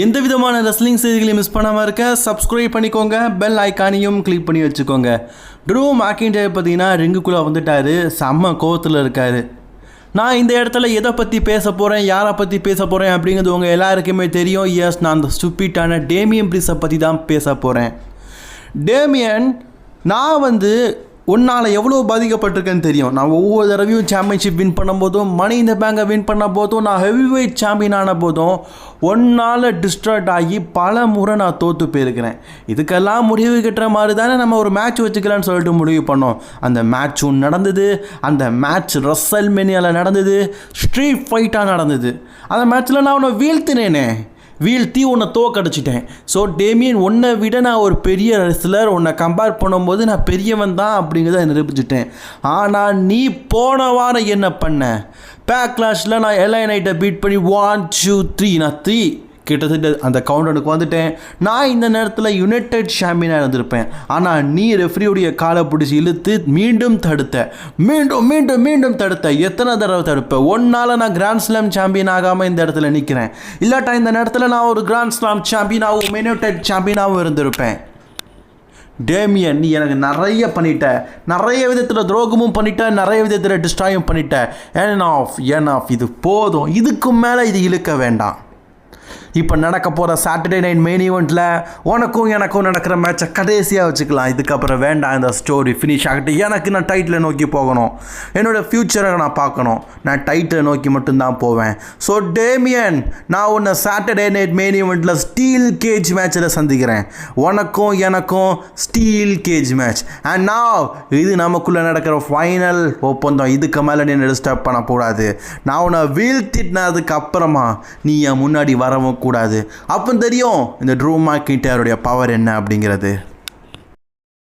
எந்த விதமான ரெஸ்லிங் செய்திகளையும் மிஸ் பண்ணாமல் இருக்க சப்ஸ்கிரைப் பண்ணிக்கோங்க. பெல் ஐக்கானையும் கிளிக் பண்ணி வச்சுக்கோங்க. ட்ரூ மேக்கின்டே பார்த்தீங்கன்னா ரிங்குக்குள்ளே வந்துட்டாரு. செம்ம கோவத்தில் இருக்காரு. நான் இந்த இடத்துல எதை பற்றி பேச போகிறேன் யாரை பற்றி பேச போகிறேன் அப்படிங்கிறது உங்கள் எல்லாருக்குமே தெரியும். எஸ் நான் அந்த ஸ்டூப்பிட்டான டேமியன் பிரிஸை பற்றி தான் பேச போகிறேன் டேமியன் நான் வந்து உன்னால் எவ்வளோ பாதிக்கப்பட்டிருக்கேன்னு தெரியும். நான் ஒவ்வொரு தடவையும் சாம்பியன்ஷிப் வின் பண்ணும்போதும் மணி இந்த பேங்கை வின் பண்ண போதும் நான் ஹெவி வெயிட் சாம்பியன் ஆன போதும் ஒன்னால் டிஸ்ட்ராக்ட் ஆகி பல முறை நான் தோற்று போயிருக்கிறேன். இதுக்கெல்லாம் முடிவு கட்டுற மாதிரி தானே நம்ம ஒரு மேட்ச் வச்சுக்கலான்னு சொல்லிட்டு முடிவு பண்ணோம். அந்த மேட்சும் நடந்தது அந்த மேட்ச் ரசல் மெனியாவில் நடந்தது ஸ்ட்ரீட் ஃபைட்டாக நடந்தது. அந்த மேட்ச்சில் நான் உன்னை வீழ்த்தினேனே. வீழ்த்தி உன்னை தோக்கடிச்சிட்டேன். ஸோ டேமியன் உன்னை விட நான் ஒரு பெரிய ரெஸ்லர் உன்னை கம்பேர் பண்ணும்போது நான் பெரியவன் தான் அப்படிங்கிறத நிரூபிச்சிட்டேன். ஆனால் நீ போன வாரம் என்ன பண்ண? பேக்லாஷில் நான் எல்ஐ நைட்டை பீட் பண்ணி ஒன் டூ த்ரீ நான் த்ரீ கிட்டத்தட்ட அந்த கவுண்டனுக்கு வந்துட்டேன். நான் இந்த நேரத்தில் யுனைடெட் சாம்பியனாக இருந்திருப்பேன். ஆனால் நீ ரெஃப்ரியுடைய காலை பிடிச்சி இழுத்து மீண்டும் தடுத்த. மீண்டும் மீண்டும் மீண்டும் தடுத்த. எத்தனை தடவை தடுப்பேன் ஒன்னால் நான் கிராண்ட் ஸ்லாம் சாம்பியன் ஆகாமல் இந்த இடத்துல நிற்கிறேன் இல்லாட்டா இந்த நேரத்தில் நான் ஒரு கிராண்ட் ஸ்லாம் சாம்பியனாகவும் யுனைடெட் சாம்பியனாகவும் இருந்திருப்பேன். டேமியன் நீ எனக்கு நிறைய பண்ணிட்ட. நிறைய விதத்தில் துரோகமும் பண்ணிட்ட. நிறைய விதத்தில் டிஸ்ட்ராயும் பண்ணிட்ட. ஏன் ஆஃப் ஏன் ஆஃப் இது போதும். இதுக்கு மேலே இது இழுக்க வேண்டாம். இப்போ நடக்க போகிற சாட்டர்டே நைட் மெயின் ஈவெண்ட்டில் உனக்கும் எனக்கும் நடக்கிற மேட்சை கடைசியாக வச்சுக்கலாம். இதுக்கப்புறம் வேண்டாம். இந்த ஸ்டோரி ஃபினிஷ் ஆகிட்டு எனக்கு நான் டைட்டிலை நோக்கி போகணும். என்னோடய ஃப்யூச்சரை நான் பார்க்கணும். நான் டைட்டிலை நோக்கி மட்டும்தான் போவேன். ஸோ டேமியன் நான் உன்னை சாட்டர்டே நைட் மெயின் ஈவெண்ட்டில் ஸ்டீல் கேஜ் மேட்சில் சந்திக்கிறேன். உனக்கும் எனக்கும் ஸ்டீல் கேஜ் மேட்ச் அண்ட் நான் இது நமக்குள்ளே நடக்கிற ஃபைனல் ஒப்பந்தம். இதுக்கு மேலே நீ டிஸ்டர்ப் பண்ணக்கூடாது நான் உன்னை வீழ்த்தினதுக்கு அப்புறமா நீ என் முன்னாடி வரவும் கூடாது அப்போ தெரியும் இந்த ட்ரூ மார்க்கிட்டாருடைய பவர் என்ன அப்படிங்கிறது.